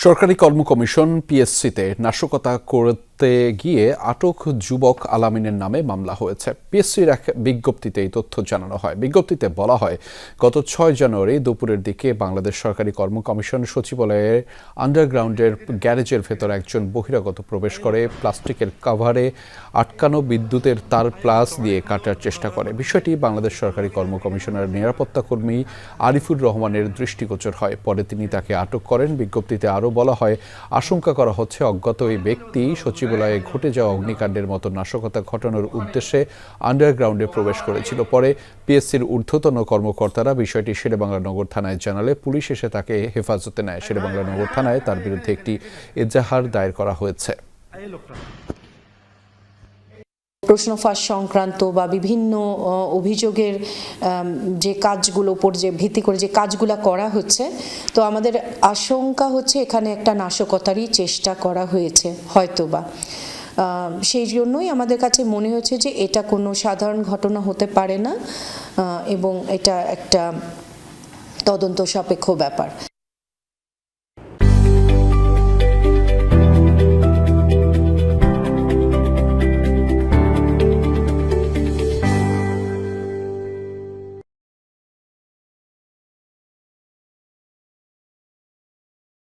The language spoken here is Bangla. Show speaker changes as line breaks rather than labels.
সরকারি কর্ম কমিশন পিএসসিতে নাশকতা করতে গিয়ে আটক যুবক আলামিনের নামে মামলা হয়েছে। পিএসসির এক বিজ্ঞপ্তিতে এই তথ্য জানানো হয়। বিজ্ঞপ্তিতে বলা হয়, গত ছয় জানুয়ারি দুপুরের দিকে বাংলাদেশ সরকারি কর্ম কমিশন সচিবালয়ের আন্ডারগ্রাউন্ডের গ্যারেজের ভেতর একজন বহিরাগত প্রবেশ করে প্লাস্টিকের কাভারে আটকানো বিদ্যুতের তার প্লাস দিয়ে কাটার চেষ্টা করে। বিষয়টি বাংলাদেশ সরকারি কর্ম কমিশনের নিরাপত্তা কর্মী আরিফুর রহমানের দৃষ্টিগোচর হয়। পরে তিনি তাকে আটক করেন। বিজ্ঞপ্তিতে আরও বলা হয়, আশঙ্কা করা হচ্ছে অজ্ঞাত ওই ব্যক্তি সচিবালয়ে ঘটে যাওয়া অগ্নিকাণ্ডের মতো নাশকতা ঘটানোর উদ্দেশ্যে আন্ডারগ্রাউন্ডে প্রবেশ করেছিল। পরে পিএসসির ঊর্ধ্বতন কর্মকর্তারা বিষয়টি শেরেবাংলা নগর থানায় জানালে পুলিশ এসে তাকে হেফাজতে নেয়। শেরেবাংলা নগর থানায় তার বিরুদ্ধে একটি এজাহার দায়ের করা হয়েছে।
প্রশ্ন ফাঁস সংক্রান্ত বা বিভিন্ন অভিযোগের যে কাজগুলো উপর যে ভিত্তি করে যে কাজগুলো করা হচ্ছে, তো আমাদের আশঙ্কা হচ্ছে এখানে একটা নাশকতারই চেষ্টা করা হয়েছে, হয়তোবা। সেই জন্যই আমাদের কাছে মনে হচ্ছে যে এটা কোনো সাধারণ ঘটনা হতে পারে না এবং এটা একটা তদন্ত সাপেক্ষ ব্যাপার।